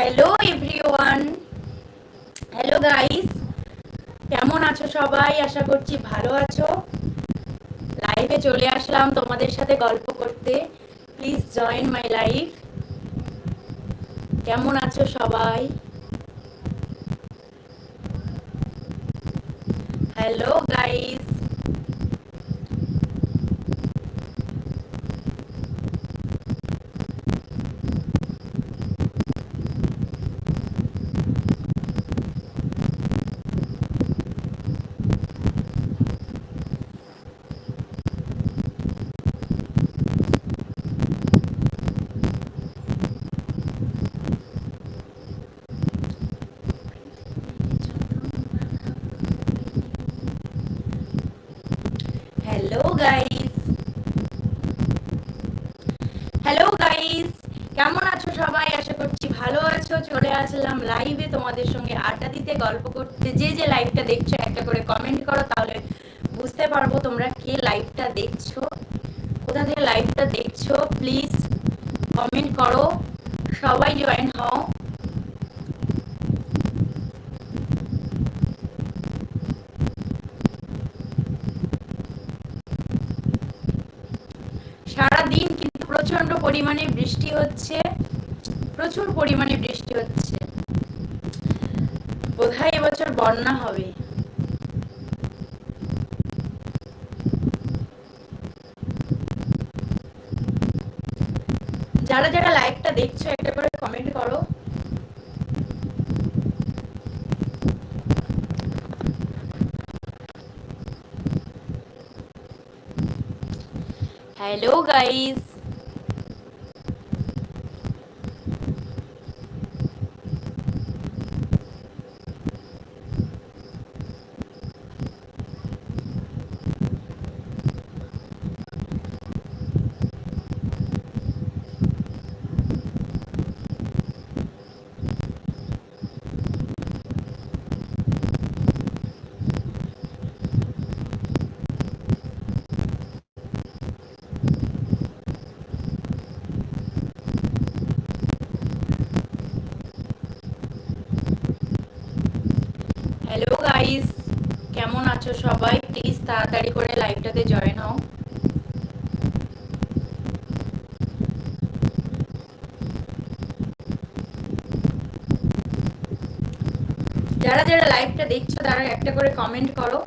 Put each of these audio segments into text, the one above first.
Hello everyone hello guys কেমন আছো সবাই? আশা করছি ভালো আছো। লাইভে চলে আসলাম তোমাদের সাথে গল্প করতে। প্লিজ জয়েন মাই লাইভ কেমন আছো সবাই? Hello guys hello guys hello guys কেমন আছো সবাই আশা করছি ভালো আছো, চলে আসলাম লাইভে তোমাদের সঙ্গে আড্ডা দিতে, গল্প করতে। যে যে লাইভটা দেখছ, একটা করে কমেন্ট করো, তাহলে বুঝতে পারব তোমরা কে লাইভটা দেখছ। কোথা থেকে লাইভটা দেখছ? প্লিজ কমেন্ট করো। সবাই জয়েন হও। সারাদিন কিন্তু প্রচণ্ড পরিমাণে বৃষ্টি হচ্ছে। প্রচুর পরিমাণে বৃষ্টি হচ্ছে। বোধহয় এবছর বন্যা হবে। যারা যারা লাইভটা দেখছ, একটা করে কমেন্ট করো। হ্যালো গাইস হ্যালো গাইস কেমন আছো সবাই? প্লিজ তাড়াতাড়ি করে লাইভটাতে জয়েন হও। যারা যারা লাইভটা দেখছ, তারা একটা করে কমেন্ট করো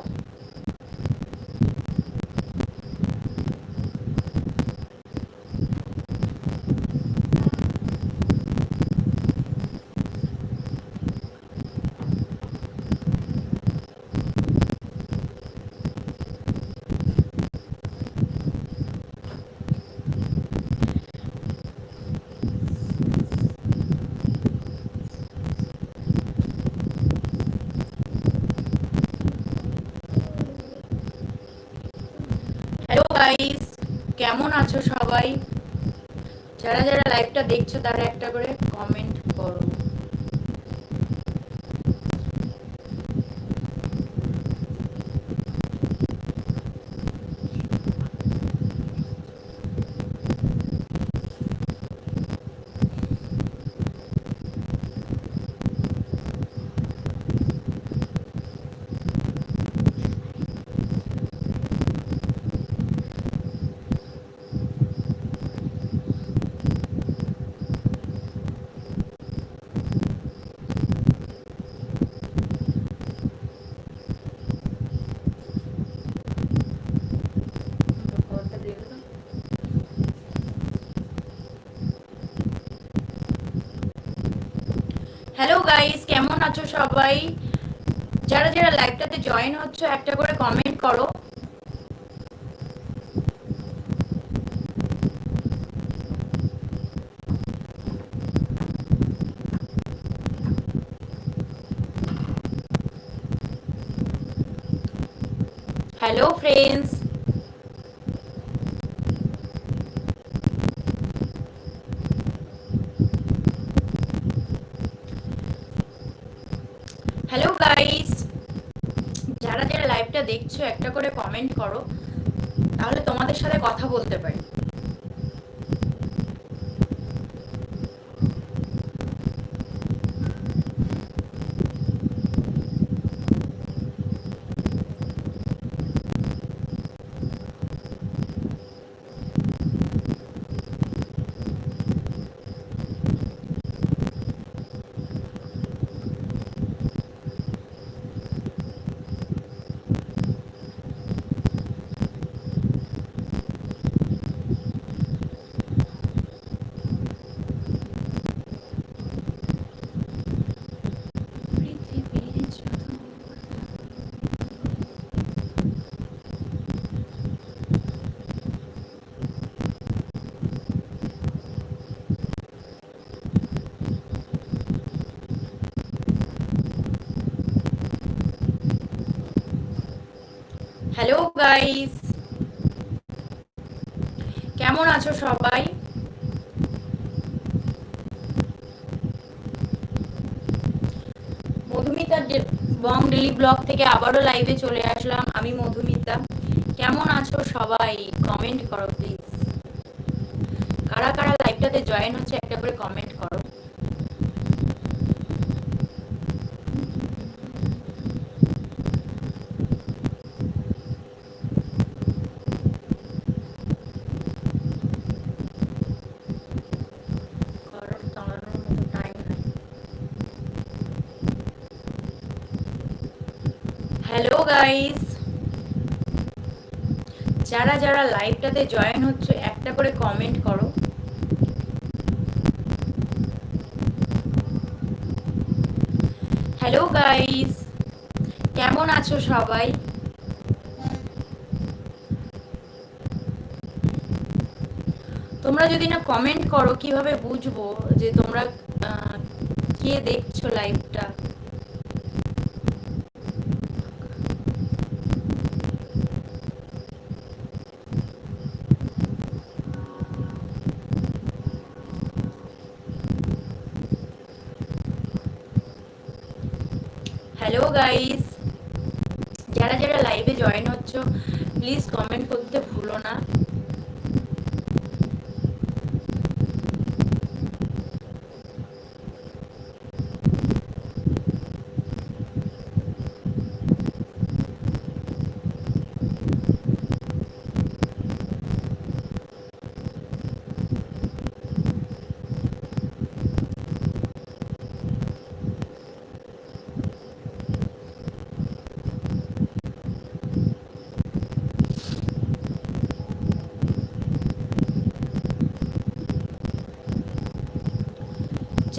হ্যালো গাইস কেমন আছো সবাই? যারা যারা লাইভটা দেখছ তারা একটা করে কমেন্ট করো হ্যালো গাইস কেমন আছো সবাই। যারা যারা লাইভটাতে জয়েন হচ্ছ একটা করে কমেন্ট করো। হ্যালো ফ্রেন্ডস হ্যালো গাইস যারা যারা লাইভটা দেখছ একটা করে কমেন্ট করো তাহলে তোমাদের সাথে কথা বলতে পারি হ্যালো গাইস কেমন আছো সবাই? মধুমিতা বং ডেলি ব্লগ থেকে আবারও লাইভে চলে আসলাম আমি মধুমিতা। কেমন আছো সবাই? কমেন্ট করো প্লিজ কারা কারা লাইভটাতে জয়েন হচ্ছে, একটা করে কমেন্ট করো। গাইস যারা যারা লাইভটাতে জয়েন হচ্ছে, একটা করে কমেন্ট করো। হ্যালো গাইস কেমন আছো সবাই? তোমরা যদি না কমেন্ট করো, কীভাবে বুঝব যে তোমরা কে দেখছ লাইভটা হ্যালো গাইস যারা যারা লাইভে জয়েন হচ্ছ প্লিজ কমেন্ট করতে ভুলো না।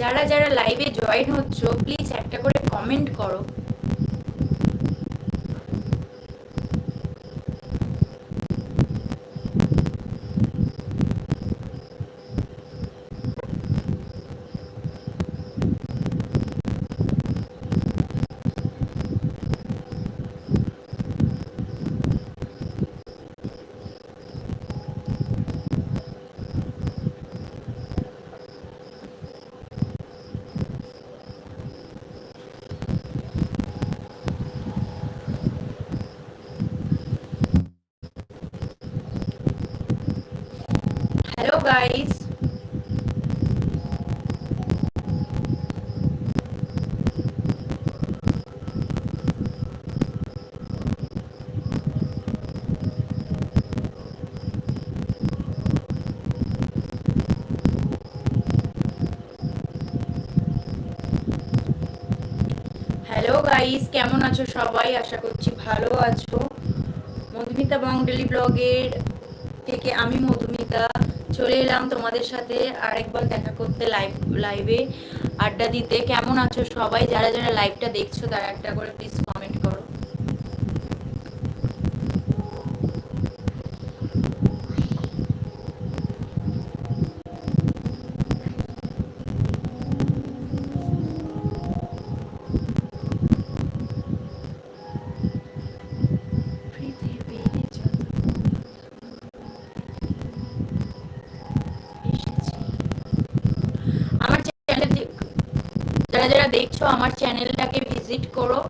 যারা যারা লাইভে জয়েন হচ্ছ প্লিজ একটা করে কমেন্ট করো। গাইস হ্যালো গাইস কেমন আছো সবাই? আশা করছি ভালো আছো। মধুমিতা বংডেলি ব্লগের থেকে আমি মধুমিতা চলে এলাম তোমাদের সাথে আরেকবার দেখা করতে লাইভ লাইভে আড্ডা দিতে। কেমন আছো সবাই? যারা যারা লাইভটা দেখছ, তারা একটা করে প্লিজ দেখছ, আমার চ্যানেলটাকে ভিজিট করো।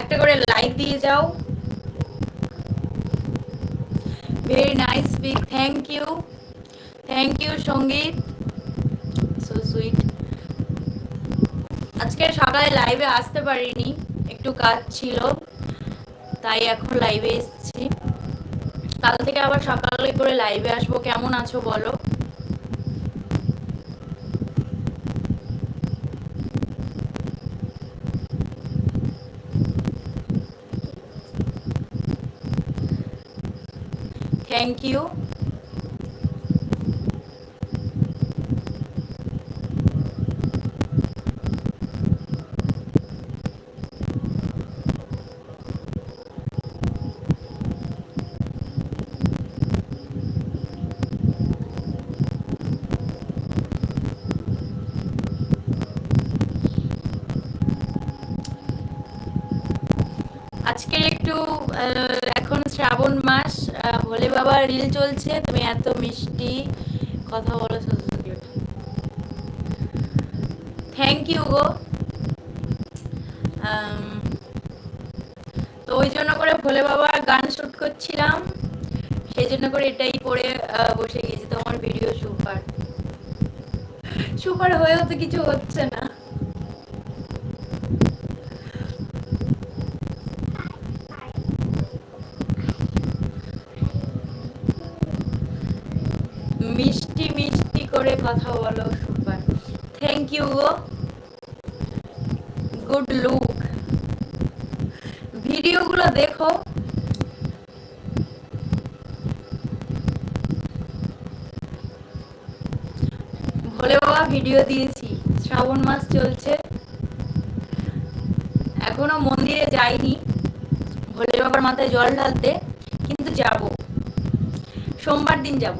একটা করে লাইক দিয়ে যাও। Very nice pic thank you thank you Sangeet so sweet আজকে সকালে লাইভে আসতে পারিনি, একটু কাজ ছিল, তাই এখন লাইভে এসেছি। কাল থেকে আবার সকালে করে লাইভে আসব, কেমন আছো বলো? থ্যাংক ইউ আজকের একটু আহ, এখন শ্রাবণ মাস আহ, ভোলে বাবা রিল চলছে তুমি এত মিষ্টি কথা বলো থ্যাংক ইউ গো। আম, তো ওই জন্য করে ভোলে বাবা গান শুট করছিলাম সেই জন্য করে এটাই পরে বসে গেছি তোমার ভিডিও সুপার। সুপার হয়েও তো কিছু হচ্ছে না মিষ্টি মিষ্টি করে কথা বলো super thank you go. Good look ভিডিওগুলো দেখো। ভোলে বাবা ভিডিও দিয়েছি। শ্রাবণ মাস চলছে। এখনও মন্দিরে যাইনি। ভোলে বাবার মাথায় জল ঢালতে, কিন্তু যাব। সোমবার দিন যাব।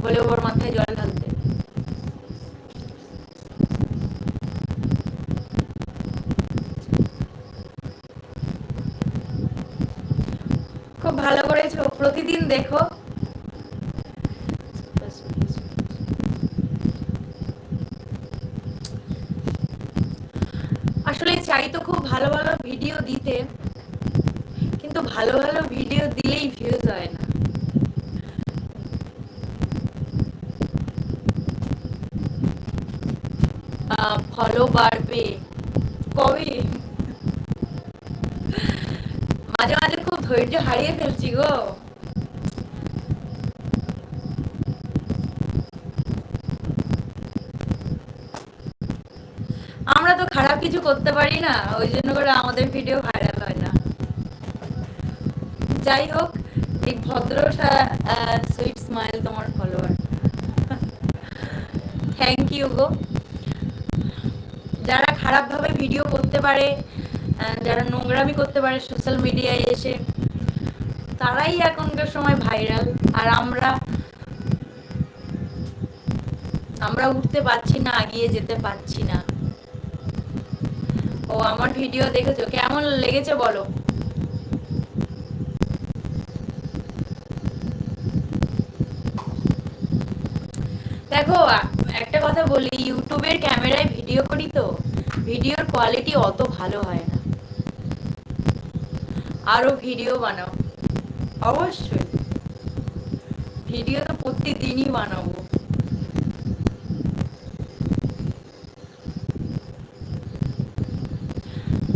ভোলে বাবার মাথায় জল ঢালতে খুব ভালো করেছ প্রতিদিন দেখো। আসলে চাই তো খুব ভালো ভালো ভিডিও দিতে, কিন্তু ভালো ভালো ভিডিও দিলেই ভিউজ হয় না। ফলো বাড়বে। কবে? মাঝে মাঝে ধৈর্য হারিয়ে ফেলছি গো। আমরা তো খারাপ কিছু করতে পারি না, ওই জন্য করে আমাদের ভিডিও ভাইরাল হয় না। যাই হোক, এই ভদ্র সুইট স্মাইল তোমার ফলোয়ার থ্যাংক ইউ গো। যারা খারাপভাবে ভিডিও করতে পারে যারা নোংরামি করতে পারে সোশ্যাল মিডিয়ায় এসে তারাই এখনকার সময় ভাইরাল আর আমরা আমরা উঠতে পারছি না, এগিয়ে যেতে পারছি না। ও, আমার ভিডিও দেখেছ? কেমন লেগেছে বলো? দেখো, একটা কথা বলি, ইউটিউবের ক্যামেরায় ভিডিও করি তো ভিডিওর কোয়ালিটি অত ভালো হয় না। আরও ভিডিও বানাও। অবশ্যই। ভিডিও তো প্রতিদিনই বানাবো।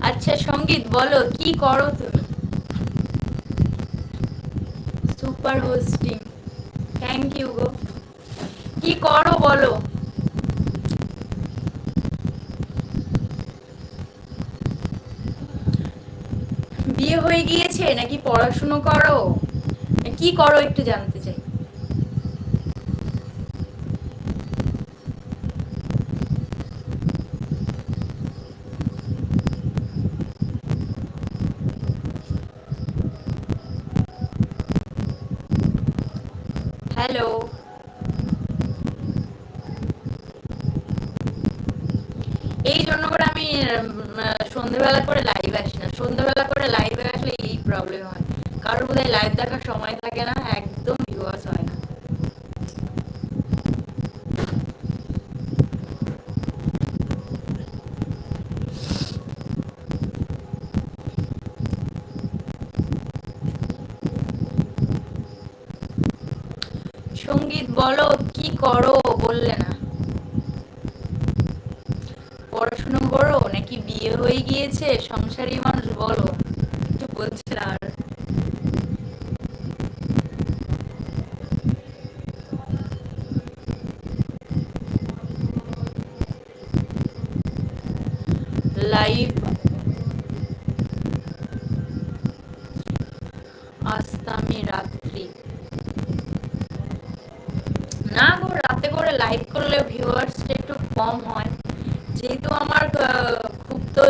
আচ্ছা সংগীত বলো, কি করো তুমি? সুপার হোস্টিং থ্যাংক ইউ গো। কি করো বলো বিয়ে হয়ে গিয়েছে? নাকি পড়াশুনো করো? কি করো একটু জানতে চাই হ্যালো এই জন্য করে আমি উম, আহ, সন্ধ্যেবেলা করে লাইভ আসি না সন্ধ্যেবেলা করে লাইভে আসলে এই প্রবলেম হয় কারোর লাইভ দেখার সময় থাকে না, একদম ভিউয়ার্স হয় না। সংগীত বলো, কি করো বললে না। পড়াশুনো করো, নাকি বিয়ে হয়ে গিয়েছে সংসারী মানুষ বলো কিছু বলছে না আর লাইভ আসতামি রাত্রি। না গো, রাতে করে লাইভ করলে ভিউয়ার্সটা একটু কম হয়। যেহেতু আমার খুব তো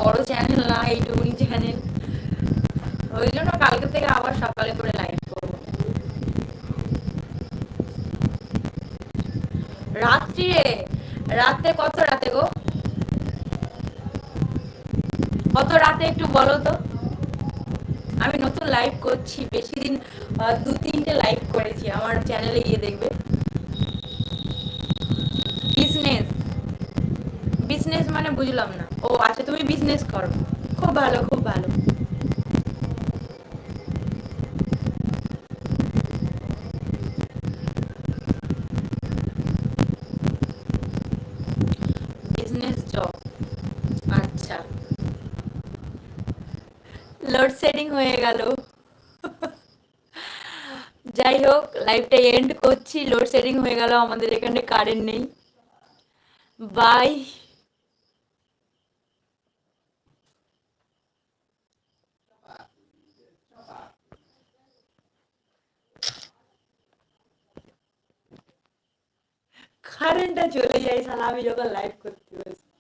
বড় চ্যানেল না এইটুকুনি চ্যানেল ওই জন্য কালকে থেকে আবার সকালে করে লাইভ করব। রাত্রিরে রাতে কত রাতে গো? কত রাতে একটু বলো তো? আমি নতুন লাইভ করছি বেশি দিন দু তিনটে লাইভ করেছি, আমার চ্যানেলে গিয়ে দেখবে। বিজনেস বিজনেস মানে বুঝলাম না। ও আচ্ছা তুমি বিজনেস করো। খুব ভালো খুব ভালো বিজনেস জব আচ্ছা লোডশেডিং হয়ে গেল। যাই হোক লাইভটা এন্ড করছি লোডশেডিং হয়ে গেল, আমাদের এখানে কারেন্ট নেই। বাই কারেন্টটা চলে যায় সালা আমি যখন লাইভ করতে বসি।